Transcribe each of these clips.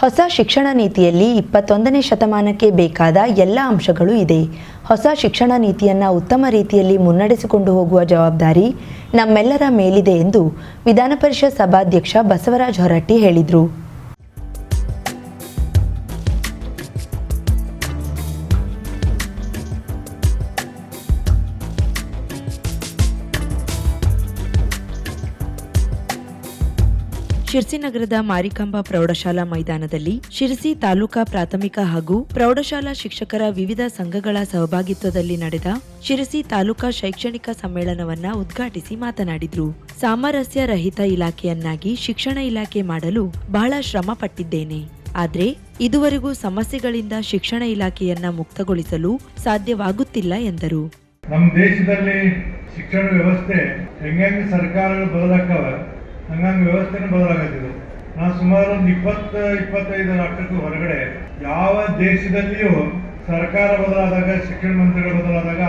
ಹೊಸ ಶಿಕ್ಷಣ ನೀತಿಯಲ್ಲಿ ಇಪ್ಪತ್ತೊಂದನೇ ಶತಮಾನಕ್ಕೆ ಬೇಕಾದ ಎಲ್ಲ ಅಂಶಗಳು ಇದೆ. ಹೊಸ ಶಿಕ್ಷಣ ನೀತಿಯನ್ನು ಉತ್ತಮ ರೀತಿಯಲ್ಲಿ ಮುನ್ನಡೆಸಿಕೊಂಡು ಹೋಗುವ ಜವಾಬ್ದಾರಿ ನಮ್ಮೆಲ್ಲರ ಮೇಲಿದೆ ಎಂದು ವಿಧಾನ ಪರಿಷತ್ ಸಭಾಧ್ಯಕ್ಷ ಬಸವರಾಜ್ ಹೊರಟ್ಟಿ ಹೇಳಿದರು. ಶಿರ್ಸಿ ನಗರದ ಮಾರಿಕಾಂಬಾ ಪ್ರೌಢಶಾಲಾ ಮೈದಾನದಲ್ಲಿ ಶಿರಸಿ ತಾಲೂಕಾ ಪ್ರಾಥಮಿಕ ಹಾಗೂ ಪ್ರೌಢಶಾಲಾ ಶಿಕ್ಷಕರ ವಿವಿಧ ಸಂಘಗಳ ಸಹಭಾಗಿತ್ವದಲ್ಲಿ ನಡೆದ ಶಿರಸಿ ತಾಲೂಕಾ ಶೈಕ್ಷಣಿಕ ಸಮ್ಮೇಳನವನ್ನ ಉದ್ಘಾಟಿಸಿ ಮಾತನಾಡಿದ್ರು. ಸಾಮರಸ್ಯ ರಹಿತ ಇಲಾಖೆಯನ್ನಾಗಿ ಶಿಕ್ಷಣ ಇಲಾಖೆ ಮಾಡಲು ಬಹಳ ಶ್ರಮ ಪಟ್ಟಿದ್ದೇನೆ. ಆದರೆ ಇದುವರೆಗೂ ಸಮಸ್ಯೆಗಳಿಂದ ಶಿಕ್ಷಣ ಇಲಾಖೆಯನ್ನ ಮುಕ್ತಗೊಳಿಸಲು ಸಾಧ್ಯವಾಗುತ್ತಿಲ್ಲ ಎಂದರು. ನಮ್ಮ ದೇಶದಲ್ಲಿ ಶಿಕ್ಷಣ ವ್ಯವಸ್ಥೆ ಹೆಂಗೆ ಸರ್ಕಾರಗಳು ಬದಲಾಕವ ಹಂಗಂಗೆ ವ್ಯವಸ್ಥೆನೂ ಬದಲಾಗತ್ತಿದೆ. ನಾನು ಸುಮಾರು ಒಂದು ಇಪ್ಪತ್ತು ಇಪ್ಪತ್ತೈದು ರಾಷ್ಟ್ರಕ್ಕೂ ಹೊರಗಡೆ ಯಾವ ದೇಶದಲ್ಲಿಯೂ ಸರ್ಕಾರ ಬದಲಾದಾಗ, ಶಿಕ್ಷಣ ಮಂತ್ರಿಗಳು ಬದಲಾದಾಗ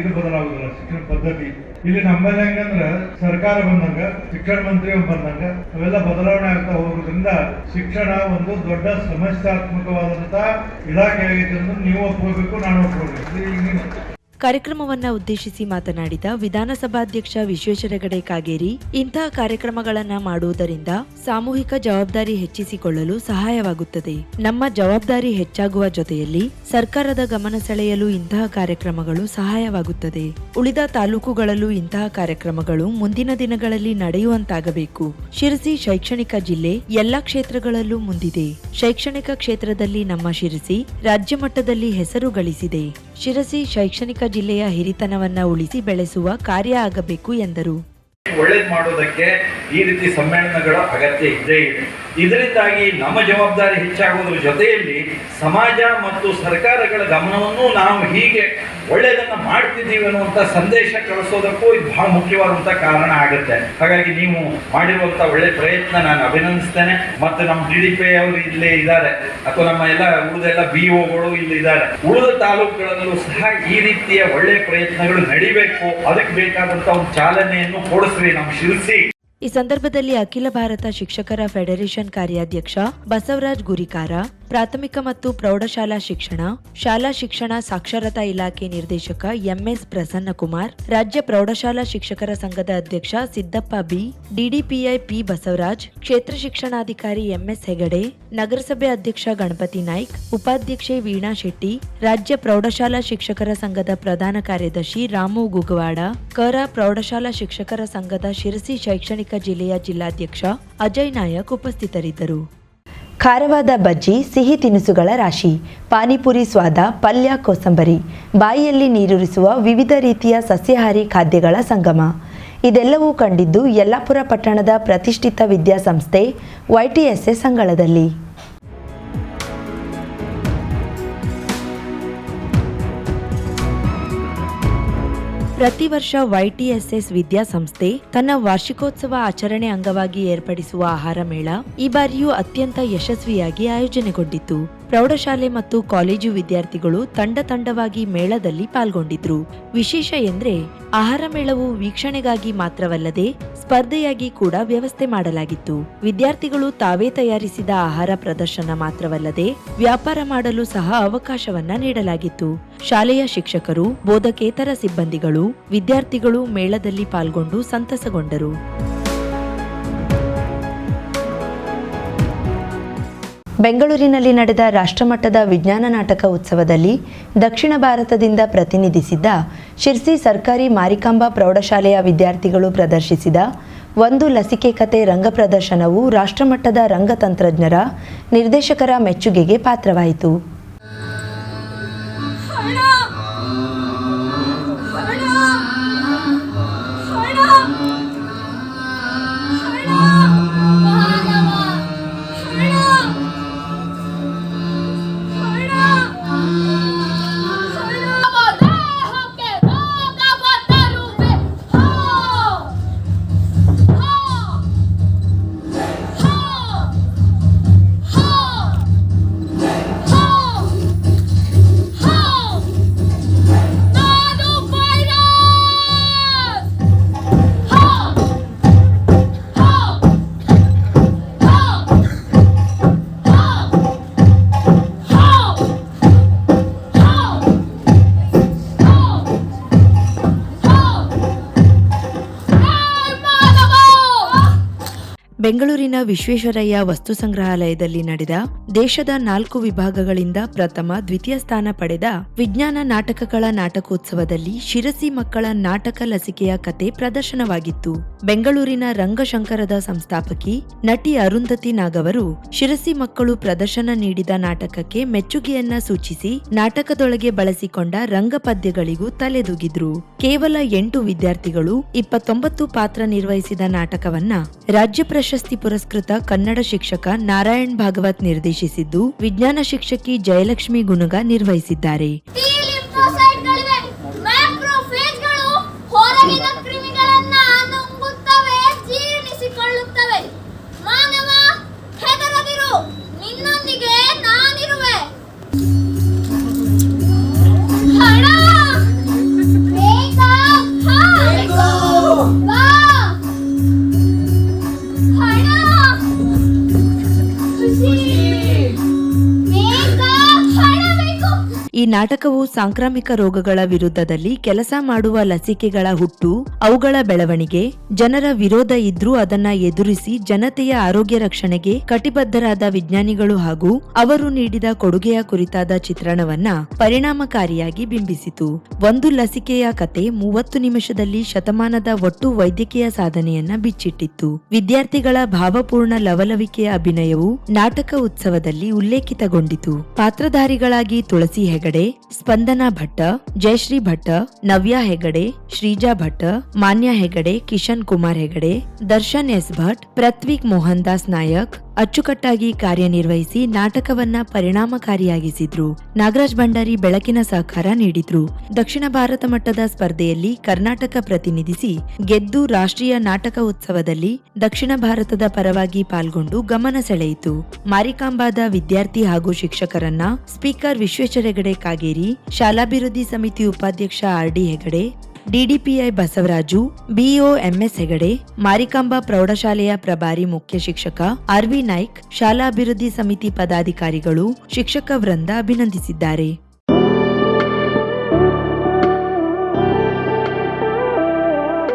ಇದು ಬದಲಾಗುದಿಲ್ಲ ಶಿಕ್ಷಣ ಪದ್ಧತಿ. ಇಲ್ಲಿ ನಮ್ಮಲ್ಲಿ ಹೆಂಗಂದ್ರ ಸರ್ಕಾರ ಬಂದಂಗ, ಶಿಕ್ಷಣ ಮಂತ್ರಿ ಬಂದಂಗ ಅವೆಲ್ಲ ಬದಲಾವಣೆ ಆಗ್ತಾ ಹೋಗೋದ್ರಿಂದ ಶಿಕ್ಷಣ ಒಂದು ದೊಡ್ಡ ಸಮಸ್ಯಾತ್ಮಕವಾದಂತಹ ಇಲಾಖೆ ಆಗೈತೆ ಅಂತ ನೀವು ಒಪ್ಕೋಬೇಕು, ನಾನು ಒಪ್ಕೋಬೇಕು. ಕಾರ್ಯಕ್ರಮವನ್ನ ಉದ್ದೇಶಿಸಿ ಮಾತನಾಡಿದ ವಿಧಾನಸಭಾಧ್ಯಕ್ಷ ವಿಶ್ವೇಶ್ವರಗಡೆ ಕಾಗೇರಿ, ಇಂತಹ ಕಾರ್ಯಕ್ರಮಗಳನ್ನ ಮಾಡುವುದರಿಂದ ಸಾಮೂಹಿಕ ಜವಾಬ್ದಾರಿ ಹೆಚ್ಚಿಸಿಕೊಳ್ಳಲು ಸಹಾಯವಾಗುತ್ತದೆ. ನಮ್ಮ ಜವಾಬ್ದಾರಿ ಹೆಚ್ಚಾಗುವ ಜೊತೆಯಲ್ಲಿ ಸರ್ಕಾರದ ಗಮನ ಸೆಳೆಯಲು ಇಂತಹ ಕಾರ್ಯಕ್ರಮಗಳು ಸಹಾಯವಾಗುತ್ತದೆ. ಉಳಿದ ತಾಲೂಕುಗಳಲ್ಲೂ ಇಂತಹ ಕಾರ್ಯಕ್ರಮಗಳು ಮುಂದಿನ ದಿನಗಳಲ್ಲಿ ನಡೆಯುವಂತಾಗಬೇಕು. ಶಿರಸಿ ಶೈಕ್ಷಣಿಕ ಜಿಲ್ಲೆ ಎಲ್ಲಾ ಕ್ಷೇತ್ರಗಳಲ್ಲೂ ಮುಂದಿದೆ. ಶೈಕ್ಷಣಿಕ ಕ್ಷೇತ್ರದಲ್ಲಿ ನಮ್ಮ ಶಿರಸಿ ರಾಜ್ಯ ಮಟ್ಟದಲ್ಲಿ ಹೆಸರು ಗಳಿಸಿದೆ. ಶಿರಸಿ ಶೈಕ್ಷಣಿಕ ಜಿಲ್ಲೆಯ ಹಿರಿತನವನ್ನ ಉಳಿಸಿ ಬೆಳೆಸುವ ಕಾರ್ಯ ಆಗಬೇಕು ಎಂದರು. ಒಳ್ಳೇದು ಮಾಡೋದಕ್ಕೆ ಈ ರೀತಿ ಸಮ್ಮೇಳನಗಳ ಅಗತ್ಯ ಇದ್ದೇ ಇದೆ. ಇದರಿಂದಾಗಿ ನಮ್ಮ ಜವಾಬ್ದಾರಿ ಹೆಚ್ಚಾಗುವುದರ ಜೊತೆಯಲ್ಲಿ ಸಮಾಜ ಮತ್ತು ಸರ್ಕಾರಗಳ ಗಮನವನ್ನು ನಾವು ಹೀಗೆ ಒಳ್ಳೆಯದನ್ನ ಮಾಡ್ತಿದ್ದೀವಿ ಅನ್ನುವಂಥ ಸಂದೇಶ ಕಳಿಸೋದಕ್ಕೂ ಇದು ಬಹಳ ಮುಖ್ಯವಾದಂಥ ಕಾರಣ ಆಗುತ್ತೆ. ಹಾಗಾಗಿ ನೀವು ಮಾಡಿರುವಂಥ ಒಳ್ಳೆ ಪ್ರಯತ್ನ ನಾನು ಅಭಿನಂದಿಸ್ತೇನೆ. ಮತ್ತು ನಮ್ಮ ಡಿ ಡಿ ಪಿ ಅವರು ಇಲ್ಲೇ ಇದ್ದಾರೆ. ಅಥವಾ ನಮ್ಮ ಎಲ್ಲ ಉಳಿದೆಲ್ಲ ಬಿ ಒಗಳು ಇಲ್ಲಿ ಇದ್ದಾರೆ. ಉಳಿದ ತಾಲೂಕುಗಳಲ್ಲೂ ಸಹ ಈ ರೀತಿಯ ಒಳ್ಳೆ ಪ್ರಯತ್ನಗಳು ನಡಿಬೇಕು. ಅದಕ್ಕೆ ಬೇಕಾದಂಥ ಒಂದು ಚಾಲನೆಯನ್ನು ಕೊಡಿಸ್ರಿ ನಮ್ಮ ಶಿರ್ಸಿ. ಈ ಸಂದರ್ಭದಲ್ಲಿ ಅಖಿಲ ಭಾರತ ಶಿಕ್ಷಕರ ಫೆಡರೇಷನ್ ಕಾರ್ಯಾಧ್ಯಕ್ಷ ಬಸವರಾಜ್ ಗುರಿಕಾರ ಪ್ರಾಥಮಿಕ ಮತ್ತು ಪ್ರೌಢಶಾಲಾ ಶಿಕ್ಷಣ, ಶಾಲಾ ಶಿಕ್ಷಣ ಸಾಕ್ಷರತಾ ಇಲಾಖೆ ನಿರ್ದೇಶಕ ಎಂಎಸ್ ಪ್ರಸನ್ನಕುಮಾರ್, ರಾಜ್ಯ ಪ್ರೌಢಶಾಲಾ ಶಿಕ್ಷಕರ ಸಂಘದ ಅಧ್ಯಕ್ಷ Siddappa B, DDPI P Basavaraj, ಕ್ಷೇತ್ರ ಶಿಕ್ಷಣಾಧಿಕಾರಿ ಎಂಎಸ್ ಹೆಗಡೆ, ನಗರಸಭೆ ಅಧ್ಯಕ್ಷ ಗಣಪತಿ ನಾಯ್ಕ್, ಉಪಾಧ್ಯಕ್ಷೆ ವೀಣಾ ಶೆಟ್ಟಿ, ರಾಜ್ಯ ಪ್ರೌಢಶಾಲಾ ಶಿಕ್ಷಕರ ಸಂಘದ ಪ್ರಧಾನ ಕಾರ್ಯದರ್ಶಿ ರಾಮು ಗುಗವಾಡ, ಕರ ಪ್ರೌಢಶಾಲಾ ಶಿಕ್ಷಕರ ಸಂಘದ ಶಿರಸಿ ಶೈಕ್ಷಣಿಕ ಜಿಲ್ಲೆಯ ಜಿಲ್ಲಾಧ್ಯಕ್ಷ ಅಜಯ್ ನಾಯಕ್ ಉಪಸ್ಥಿತರಿದ್ದರು. ಖಾರವಾದ ಬಜ್ಜಿ, ಸಿಹಿ ತಿನಿಸುಗಳ ರಾಶಿ, ಪಾನಿಪುರಿ ಸ್ವಾದ, ಪಲ್ಯ, ಕೋಸಂಬರಿ. ಬಾಯಿಯಲ್ಲಿ ನೀರುರಿಸುವ ವಿವಿಧ ರೀತಿಯ ಸಸ್ಯಾಹಾರಿ ಖಾದ್ಯಗಳ ಸಂಗಮ. ಇದೆಲ್ಲವೂ ಕಂಡಿದ್ದು ಯಲ್ಲಾಪುರ ಪಟ್ಟಣದ ಪ್ರತಿಷ್ಠಿತ ವಿದ್ಯಾಸಂಸ್ಥೆ ವೈಟಿಎಸ್ಎಸ್ ಅಂಗಳದಲ್ಲಿ ಪ್ರತಿ ವರ್ಷ ವೈಟಿಎಸ್ಎಸ್ ವಿದ್ಯಾಸಂಸ್ಥೆ ತನ್ನ ವಾರ್ಷಿಕೋತ್ಸವ ಆಚರಣೆ ಅಂಗವಾಗಿ ಏರ್ಪಡಿಸುವ ಆಹಾರ ಮೇಳ ಈ ಬಾರಿಯೂ ಅತ್ಯಂತ ಯಶಸ್ವಿಯಾಗಿ ಆಯೋಜನೆಗೊಂಡಿತ್ತು ಪ್ರೌಢಶಾಲೆ ಮತ್ತು ಕಾಲೇಜು ವಿದ್ಯಾರ್ಥಿಗಳು ತಂಡ ತಂಡವಾಗಿ ಮೇಳದಲ್ಲಿ ಪಾಲ್ಗೊಂಡಿದ್ರು. ವಿಶೇಷ ಎಂದ್ರೆ ಆಹಾರ ಮೇಳವು ವೀಕ್ಷಣೆಗಾಗಿ ಮಾತ್ರವಲ್ಲದೆ ಸ್ಪರ್ಧೆಯಾಗಿ ಕೂಡ ವ್ಯವಸ್ಥೆ ಮಾಡಲಾಗಿತ್ತು. ವಿದ್ಯಾರ್ಥಿಗಳು ತಾವೇ ತಯಾರಿಸಿದ ಆಹಾರ ಪ್ರದರ್ಶನ ಮಾತ್ರವಲ್ಲದೆ ವ್ಯಾಪಾರ ಮಾಡಲು ಸಹ ಅವಕಾಶವನ್ನ ನೀಡಲಾಗಿತ್ತು. ಶಾಲೆಯ ಶಿಕ್ಷಕರು, ಬೋಧಕೇತರ ಸಿಬ್ಬಂದಿಗಳು, ವಿದ್ಯಾರ್ಥಿಗಳು ಮೇಳದಲ್ಲಿ ಪಾಲ್ಗೊಂಡು ಸಂತಸಗೊಂಡರು. ಬೆಂಗಳೂರಿನಲ್ಲಿ ನಡೆದ ರಾಷ್ಟ್ರಮಟ್ಟದ ವಿಜ್ಞಾನ ನಾಟಕ ಉತ್ಸವದಲ್ಲಿ ದಕ್ಷಿಣ ಭಾರತದಿಂದ ಪ್ರತಿನಿಧಿಸಿದ್ದ ಶಿರ್ಸಿ ಸರ್ಕಾರಿ ಮಾರಿಕಾಂಬಾ ಪ್ರೌಢಶಾಲೆಯ ವಿದ್ಯಾರ್ಥಿಗಳು ಪ್ರದರ್ಶಿಸಿದ ಒಂದು ಲಸಿಕೆ ಕತೆ ರಂಗ ಪ್ರದರ್ಶನವು ರಾಷ್ಟ್ರಮಟ್ಟದ ರಂಗತಂತ್ರಜ್ಞರ ನಿರ್ದೇಶಕರ ಮೆಚ್ಚುಗೆಗೆ ಪಾತ್ರವಾಯಿತು. ಬೆಂಗಳೂರಿನ ವಿಶ್ವೇಶ್ವರಯ್ಯ ವಸ್ತು ಸಂಗ್ರಹಾಲಯದಲ್ಲಿ ನಡೆದ ದೇಶದ ನಾಲ್ಕು ವಿಭಾಗಗಳಿಂದ ಪ್ರಥಮ, ದ್ವಿತೀಯ ಸ್ಥಾನ ಪಡೆದ ವಿಜ್ಞಾನ ನಾಟಕಗಳ ನಾಟಕೋತ್ಸವದಲ್ಲಿ ಶಿರಸಿ ಮಕ್ಕಳ ನಾಟಕ ಲಸಿಕೆಯ ಕತೆ ಪ್ರದರ್ಶನವಾಗಿತ್ತು. ಬೆಂಗಳೂರಿನ ರಂಗಶಂಕರದ ಸಂಸ್ಥಾಪಕಿ ನಟಿ ಅರುಂಧತಿ ನಾಗವರು ಶಿರಸಿ ಮಕ್ಕಳು ಪ್ರದರ್ಶನ ನೀಡಿದ ನಾಟಕಕ್ಕೆ ಮೆಚ್ಚುಗೆಯನ್ನ ಸೂಚಿಸಿ ನಾಟಕದೊಳಗೆ ಬಳಸಿಕೊಂಡ ರಂಗಪದ್ಯಗಳಿಗೂ ತಲೆದೂಗಿದ್ರು. ಕೇವಲ ಎಂಟು ವಿದ್ಯಾರ್ಥಿಗಳು ಇಪ್ಪತ್ತೊಂಬತ್ತು ಪಾತ್ರ ನಿರ್ವಹಿಸಿದ ನಾಟಕವನ್ನ ರಾಜ್ಯ ಪ್ರಶಸ್ತಿ ಪುರಸ್ಕೃತ ಕನ್ನಡ ಶಿಕ್ಷಕ ನಾರಾಯಣ್ ಭಾಗವತ್ ನಿರ್ದೇಶಿಸಿದ್ದು ವಿಜ್ಞಾನ ಶಿಕ್ಷಕಿ ಜಯಲಕ್ಷ್ಮಿ ಗುಣಗ ನಿರ್ವಹಿಸಿದ್ದಾರೆ. ನಾಟಕವು ಸಾಂಕ್ರಾಮಿಕ ರೋಗಗಳ ವಿರುದ್ಧದಲ್ಲಿ ಕೆಲಸ ಮಾಡುವ ಲಸಿಕೆಗಳ ಹುಟ್ಟು, ಅವುಗಳ ಬೆಳವಣಿಗೆ, ಜನರ ವಿರೋಧ ಇದ್ರೂ ಅದನ್ನ ಎದುರಿಸಿ ಜನತೆಯ ಆರೋಗ್ಯ ರಕ್ಷಣೆಗೆ ಕಟಿಬದ್ಧರಾದ ವಿಜ್ಞಾನಿಗಳು ಹಾಗೂ ಅವರು ನೀಡಿದ ಕೊಡುಗೆಯ ಕುರಿತಾದ ಚಿತ್ರಣವನ್ನ ಪರಿಣಾಮಕಾರಿಯಾಗಿ ಬಿಂಬಿಸಿತು. ಒಂದು ಲಸಿಕೆಯ ಕತೆ ಮೂವತ್ತು ನಿಮಿಷದಲ್ಲಿ ಶತಮಾನದ ಒಟ್ಟು ವೈದ್ಯಕೀಯ ಸಾಧನೆಯನ್ನ ಬಿಚ್ಚಿಟ್ಟಿತ್ತು. ವಿದ್ಯಾರ್ಥಿಗಳ ಭಾವಪೂರ್ಣ ಲವಲವಿಕೆಯ ಅಭಿನಯವು ನಾಟಕ ಉತ್ಸವದಲ್ಲಿ ಉಲ್ಲೇಖಿತಗೊಂಡಿತು. ಪಾತ್ರಧಾರಿಗಳಾಗಿ ತುಳಸಿ ಹೆಗಡೆ हेगडे स्पंदना भट्ट जयश्री भट्ट नव्या हेगडे श्रीजा भट्ट मान्या हेगडे किशन कुमार हेगडे दर्शन एस भट प्रत्विक मोहनदास नायक ಅಚ್ಚುಕಟ್ಟಾಗಿ ಕಾರ್ಯನಿರ್ವಹಿಸಿ ನಾಟಕವನ್ನ ಪರಿಣಾಮಕಾರಿಯಾಗಿಸಿದ್ರು. ನಾಗರಾಜ್ ಭಂಡಾರಿ ಬೆಳಕಿನ ಸಹಕಾರ ನೀಡಿದ್ರು. ದಕ್ಷಿಣ ಭಾರತ ಮಟ್ಟದ ಸ್ಪರ್ಧೆಯಲ್ಲಿ ಕರ್ನಾಟಕ ಪ್ರತಿನಿಧಿಸಿ ಗೆದ್ದು ರಾಷ್ಟ್ರೀಯ ನಾಟಕ ಉತ್ಸವದಲ್ಲಿ ದಕ್ಷಿಣ ಭಾರತದ ಪರವಾಗಿ ಪಾಲ್ಗೊಂಡು ಗಮನ ಸೆಳೆಯಿತು. ಮಾರಿಕಾಂಬಾದ ವಿದ್ಯಾರ್ಥಿ ಹಾಗೂ ಶಿಕ್ಷಕರನ್ನ ಸ್ಪೀಕರ್ ವಿಶ್ವೇಶ್ವರ ಹೆಗಡೆ ಕಾಗೇರಿ, ಶಾಲಾಭಿವೃದ್ಧಿ ಸಮಿತಿ ಉಪಾಧ್ಯಕ್ಷ R D Hegde DDPI Basavaraju, BEO MS Hegde, Marikamba ಪ್ರೌಢಶಾಲೆಯ ಪ್ರಭಾರಿ ಮುಖ್ಯ ಶಿಕ್ಷಕ ಆರ್ವಿ ನಾಯ್ಕ್, ಶಾಲಾಭಿವೃದ್ಧಿ ಸಮಿತಿ ಪದಾಧಿಕಾರಿಗಳು, ಶಿಕ್ಷಕ ವೃಂದ ಅಭಿನಂದಿಸಿದ್ದಾರೆ.